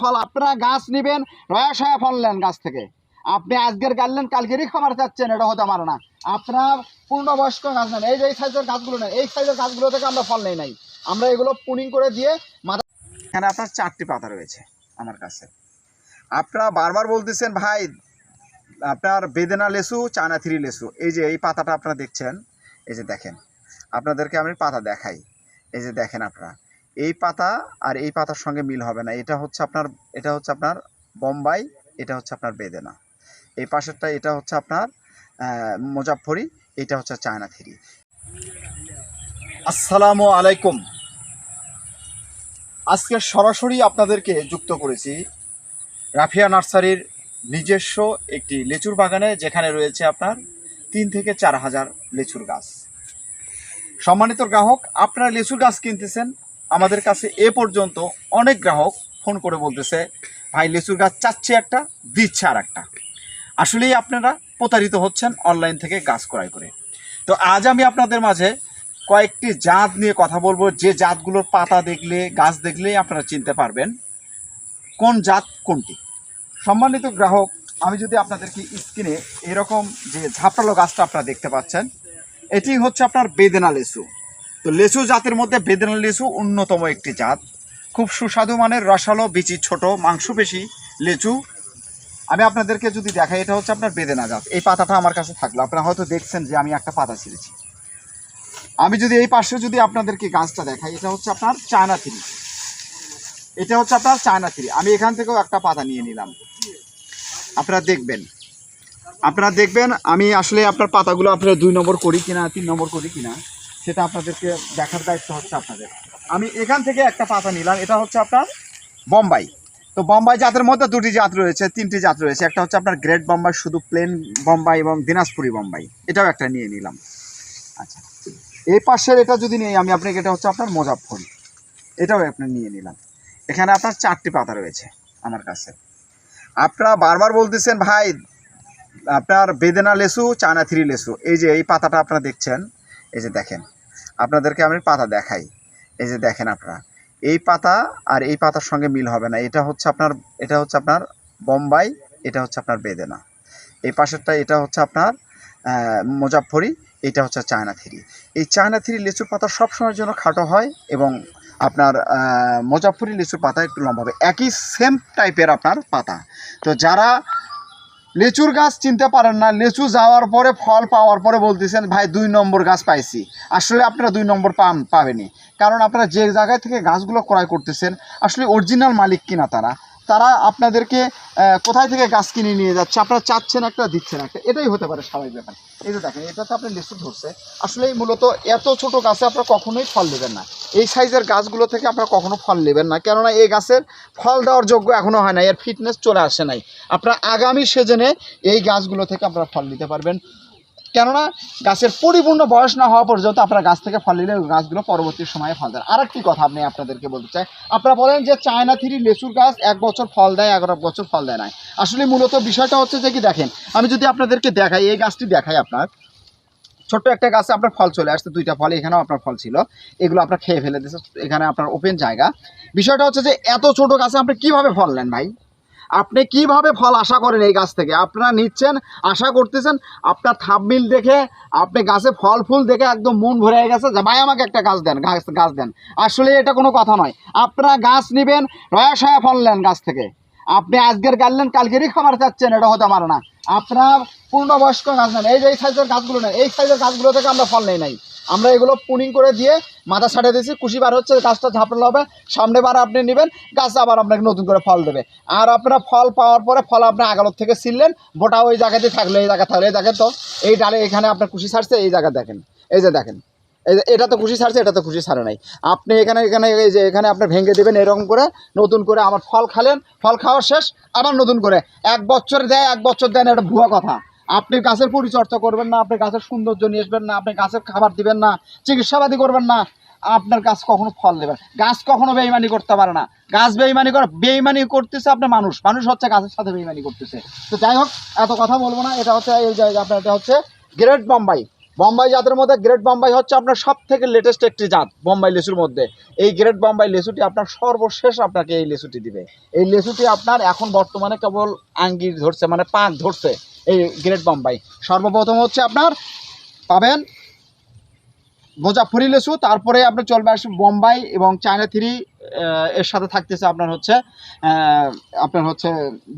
ফল আপনারা গাছ নিবেন, রয়া সয়া ফল নেন গাছ থেকে। আপনি আজকের গাড়লেন কালকেরই খাবার চাচ্ছেন, এটা হতে পারে না। আপনার পূর্ণবয়স্ক গাছ নেন, এই যে এই সাইজের গাছগুলো নেন, এই সাইজের গাছগুলো থেকে আমরা ফল নেই নাই। আমরা এগুলো পুনিং করে দিয়ে মাথা এখানে আপনার চারটি পাতা রয়েছে আমার কাছে। আপনারা বারবার বলতেছেন, ভাই, আপনার বেদেনা লেসু চায়না থ্রি লেসু। এই যে এই পাতাটা আপনারা দেখছেন, এই যে দেখেন, আপনাদেরকে আমি পাতা দেখাই। এই যে দেখেন আপনারা এই পাতা আর এই পাতার সঙ্গে মিল হবে না। এটা হচ্ছে আপনার এটা হচ্ছে আপনার বোম্বাই এটা হচ্ছে আপনার বেদেনা। এই পাশেরটা এটা হচ্ছে আপনার আহ, মুজাফফরি এটা হচ্ছে চায়না থ্রি। আসসালামু আলাইকুম। আজকে সরাসরি আপনাদেরকে যুক্ত করেছি রাফিয়া নার্সারির নিজস্ব একটি লেচুর বাগানে যেখানে রয়েছে আপনার তিন থেকে চার হাজার লেচুর গাছ। সম্মানিত গ্রাহক আপনারা লেচুর গাছ কিনতেছেন আমাদের কাছে এ পর্যন্ত অনেক গ্রাহক ফোন করে বলতেছে, ভাই, লিচুর গাছ চাচ্ছে একটা, দিচ্ছে আর একটা আসলেই আপনারা প্রতারিত হচ্ছেন অনলাইন থেকে গাছ ক্রয় করে। তো আজ আমি আপনাদের মাঝে কয়েকটি জাত নিয়ে কথা বলব। যে জাতগুলোর পাতা দেখলে, গাছ দেখলেই আপনারা চিনতে পারবেন, কোন জাত কোনটি। সম্মানিত গ্রাহক, আমি যদি আপনাদেরকে স্ক্রিনে এরকম যে ঝাপটালো গাছটা আপনারা দেখতে পাচ্ছেন, এটি হচ্ছে আপনার বেদেনা লেচু। তো লেচু জাতের মধ্যে বেদেনা লেচু অন্যতম একটি জাত। খুব সুস্বাদু মানের, রসালো, বিচি, ছোট মাংস বেশি লেচু। আমি আপনাদেরকে যদি দেখাই, এটা হচ্ছে আপনার বেদেনা জাত। এই পাতাটা আমার কাছে থাকল। আপনারা হয়তো দেখছেন যে আমি একটা পাতা ছিঁড়েছি। আমি যদি এই পাশে যদি আপনাদেরকে গাছটা দেখাই, এটা হচ্ছে আপনার চায়না থ্রি এটা হচ্ছে আপনার চায়না থ্রি আমি এখান থেকেও একটা পাতা নিয়ে নিলাম। আপনারা দেখবেন। আপনারা দেখবেন, আমি আসলে আপনার পাতাগুলো আপনারা দুই নম্বর করি কিনা, তিন নম্বর করি কিনা। সেটা আপনাদেরকে দেখার দায়িত্ব হচ্ছে আপনাদের। আমি এখান থেকে একটা পাতা নিলাম, এটা হচ্ছে আপনার বোম্বাই। তো বোম্বাই জাতের মধ্যে দুটি জাত রয়েছে, তিনটি জাত রয়েছে। একটা হচ্ছে আপনার গ্রেট বোম্বাই, শুধু প্লেন বোম্বাই এবং দিনাজপুরি বোম্বাই। এটাও একটা নিয়ে নিলাম। আচ্ছা এই পাশের এটা যদি নিই, আমি আপনাকে এটা হচ্ছে আপনার মোজাফরি এটাও আপনি নিয়ে নিলাম। এখানে আপনার চারটি পাতা রয়েছে আমার কাছে। আপনারা বারবার বলতেছেন, ভাই, আপনার বেদেনা লেসু, চায়না থ্রি লেসু। এই যে, এই পাতাটা আপনারা দেখছেন, এই যে দেখেন। আপনাদেরকে আমি পাতা দেখাই। এই যে দেখেন আপনারা। এই পাতা আর এই পাতার সঙ্গে মিল হবে না। এটা হচ্ছে আপনার এটা হচ্ছে আপনার বোম্বাই এটা হচ্ছে আপনার বেদেনা। এই পাশেরটা এটা হচ্ছে আপনার আহ, মুজাফফরি এটা হচ্ছে চায়না থ্রি। এই চায়না থ্রি লিচুর পাতা সবসময়ের জন্য খাটো হয় এবং আপনার আহ, মুজাফফরি লিচুর পাতা একটু লম্বা হবে। একই সেম টাইপের আপনার পাতা। তো যারা লিচুর গাছ চিনতে পারেন না, লেচু যাওয়ার পরে ফল পাওয়ার পরে বলতেছেন, ভাই, দুই নম্বর গাছ পাইছি। আসলে আপনারা দুই নম্বর পান পাবেনি কারণ আপনারা যে জায়গায় থেকে গাছগুলো ক্রয় করতেছেন, আসলে অরিজিনাল মালিক কিনা তারা? তারা আপনাদেরকে কোথায় থেকে গাছ কিনে নিয়ে যাচ্ছে? আপনারা চাচ্ছেন একটা, দিচ্ছেন একটা। এটাই হতে পারে স্বাভাবিক ব্যাপার। এই যে দেখেন, এটা তো আপনি লিচু ধরছে। আসলে মূলত এত ছোট গাছে আপনারা কখনোই ফল নেবেন না। এই সাইজের গাছগুলো থেকে আপনারা কখনো ফল নেবেন না। কেননা এই গাছের ফল দেওয়ার যোগ্য এখনও হয় না এর ফিটনেস চলে আসে নাই। আপনারা আগামী সিজনে এই গাছগুলো থেকে আপনারা ফল নিতে পারবেন। কেননা গাছের পরিপূর্ণ বয়স না হওয়া পর্যন্ত আপনারা গাছ থেকে ফল নিলে গাছগুলো পরবর্তী সময়ে ফল দেয়। আর একটি কথা আপনি আপনাদেরকে বলতে চাই। আপনারা বলেন যে চায়না থ্রি লেচুর গাছ এক বছর ফল দেয় এগারো বছর ফল দেয় না আসলে মূলত বিষয়টা হচ্ছে যে কি দেখেন, আমি যদি আপনাদেরকে দেখাই, এই গাছটি দেখাই আপনার। ছোট্ট একটা গাছে আপনার ফল চলে আসছে, দুইটা ফল, এখানেও আপনার ফল ছিল। এগুলো আপনার খেয়ে ফেলে দিয়েছে, এখানে আপনার ওপেন জায়গা। বিষয়টা হচ্ছে যে এত ছোট গাছে আপনি কীভাবে ফল নেন ভাই? আপনি কীভাবে ফল আশা করেন এই গাছ থেকে? আপনারা নিচ্ছেন, আশা করতেছেন, আপনার থাপমিল দেখে, আপনি গাছে ফল ফুল দেখে একদম মন ভরে গেছে যে, ভাই, আমাকে একটা গাছ দেন, গাছ গাছ দেন। আসলে এটা কোনো কথা নয়। আপনারা গাছ নেবেন, রয়া সয়া ফল নেন গাছ থেকে। আপনি আজকের গাড়লেন কালকেরই খাবার চাচ্ছেন, এটা হতে পারে না। আপনার পূর্ণবয়স্ক গাছ নেন এই যে এই সাইজের গাছগুলো নেন এই সাইজের গাছগুলো থেকে আমরা ফল নেই নাই। আমরা এগুলো পুনিং করে দিয়ে মাথা ছাড়িয়ে দিয়েছি কুশি বার হচ্ছে, গাছটা ঝাপড়ালো হবে, সামনে বার আপনি নেবেন, গাছ আবার আপনাকে নতুন করে ফল দেবে। আর আপনারা ফল পাওয়ার পরে ফল আপনি আগালোর থেকে ছিললেন বোটা ওই জায়গাতে থাকলে, এই জায়গা থাকলে এই দেখেন তো, এই ডালে এখানে আপনার কুশি ছাড়ছে, এই জায়গা দেখেন, এই যে দেখেন, এই এটা তো খুশি ছাড়ছে, এটা তো খুশি ছাড়ে নাই। আপনি এখানে এখানে, এই যে এখানে আপনি ভেঙে দেবেন, এরকম করে নতুন করে আমার ফল খালেন, ফল খাওয়ার শেষ, আবার নতুন করে। এক বছর দেয়, এক বছর দেন এটা ভুয়া কথা। আপনি গাছের পরিচর্যা করবেন না, আপনি গাছের সৌন্দর্য নিয়ে আসবেন না, আপনি গাছের খাবার দিবেন না, চিকিৎসাবাদী করবেন না, আপনার গাছ কখনো ফল দেবেন গাছ কখনো বেইমানি করতে পারে না। গাছ বেইমানি করে বেইমানি করতেছে আপনার মানুষ। মানুষ হচ্ছে গাছের সাথে বেইমানি করতেছে। তো যাই হোক, এত কথা বলব না। এটা হচ্ছে এই জায়গা, আপনার এটা হচ্ছে গ্রেট বোম্বাই। বোম্বাই জাতের মধ্যে গ্রেট বোম্বাই হচ্ছে আপনার সব থেকে লেটেস্ট একটি জাত, বোম্বাই লেচুর মধ্যে। এই গ্রেট বোম্বাই লেচুটি আপনার সর্বশেষ আপনাকে এই লেচুটি দিবে। এই লেচুটি আপনার এখন বর্তমানে কেবল আঙ্গির ধরছে মানে পাক ধরছে এই গ্রেট বোম্বাই। সর্বপ্রথম হচ্ছে আপনার পাবেন মুজাফরি লেচু তারপরে আপনার চলবে আসবে বোম্বাই এবং চায়না থ্রি এর সাথে থাকতেছে আপনার হচ্ছে আপনার হচ্ছে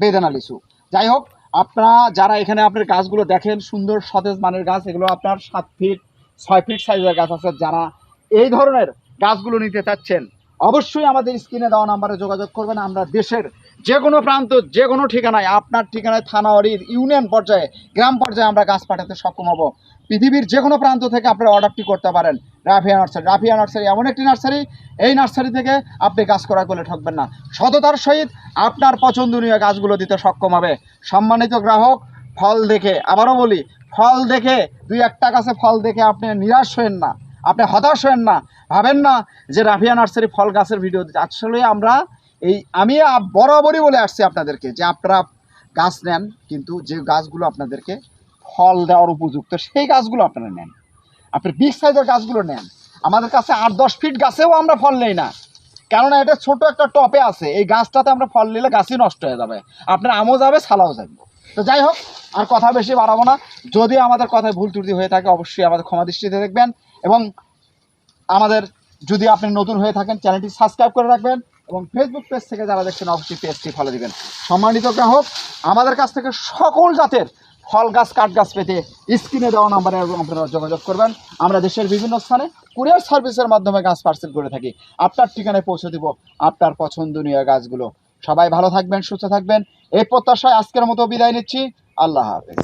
বেদানা লিচু যাই হোক আপনারা যারা এখানে আপনার গাছগুলো দেখেন, সুন্দর সতেজ মানের গাছ, এগুলো আপনার সাত ফিট ছয় ফিট সাইজের গাছ আছে। যারা এই ধরনের গাছগুলো নিতে চাচ্ছেন অবশ্যই আমাদের স্ক্রিনে দেওয়া নাম্বারে যোগাযোগ করবেন। আমরা দেশের যে কোনো প্রান্ত যে কোনো ঠিকানায়, আপনার ঠিকানায় থানা অরির ইউনিয়ন পর্যায়ে, গ্রাম পর্যায়ে আমরা গাছ পাঠাতে সক্ষম হব। পৃথিবীর যে কোনো প্রান্ত থেকে আপনারা অর্ডারটি করতে পারেন। রাফিয়া নার্সারি রাফিয়া নার্সারি এমন একটি নার্সারি। এই নার্সারি থেকে আপনি গাছ করা করলে ঠকবেন না। সততার সহিত আপনার পছন্দনীয় গাছগুলো দিতে সক্ষম হবে। সম্মানিত গ্রাহক, ফল দেখে, আবারও বলি, ফল দেখে, দুই একটা গাছে ফল দেখে আপনি নিরাশ হয়েন না। আপনি হতাশ হয়েন না, ভাবেন না যে রাফিয়া নার্সারি ফল গাছের ভিডিও আসলে আমরা এই, আমি বরাবরই বলে আসছি আপনাদেরকে যে আপনারা গাছ নেন, কিন্তু যে গাছগুলো আপনাদেরকে ফল দেওয়ার উপযুক্ত, সেই গাছগুলো আপনারা নেন। আপনি বিগ সাইজের গাছগুলো নেন। আমাদের কাছে আট দশ ফিট গাছেও আমরা ফল নেই না। কেননা এটা ছোট একটা টপে আছে। এই গাছটাতে আমরা ফল নিলে গাছই নষ্ট হয়ে যাবে। আপনার আমও যাবে, ছালাও যাবে। তো যাই হোক, আর কথা বেশি বাড়াবো না। যদি আমাদের কথায় ভুল ত্রুটি হয়ে থাকে, অবশ্যই আমাদের ক্ষমা দৃষ্টিতে দেখবেন। এবং আমাদের যদি আপনি নতুন হয়ে থাকেন, চ্যানেলটি সাবস্ক্রাইব করে রাখবেন এবং ফেসবুক পেজ থেকে যারা দেখছেন, অবশ্যই পেজটি ফলো দিবেন। সম্মানিত গ্রাহক, আমাদের কাছ থেকে সকল জাতের ফল গাছ, কাঠ গাছ পেতে স্ক্রিনে দেওয়া নাম্বারে আপনারা যোগাযোগ করবেন। আমরা দেশের বিভিন্ন স্থানে কুরিয়ার সার্ভিসের মাধ্যমে গাছ পার্সেল করে থাকি। আপনার ঠিকানায় পৌঁছে দিব আপনার পছন্দনীয় গাছগুলো। সবাই ভালো থাকবেন, সুস্থ থাকবেন। এই প্রত্যাশায় আজকের মতো বিদায় নিচ্ছি। আল্লাহ হাফেজ।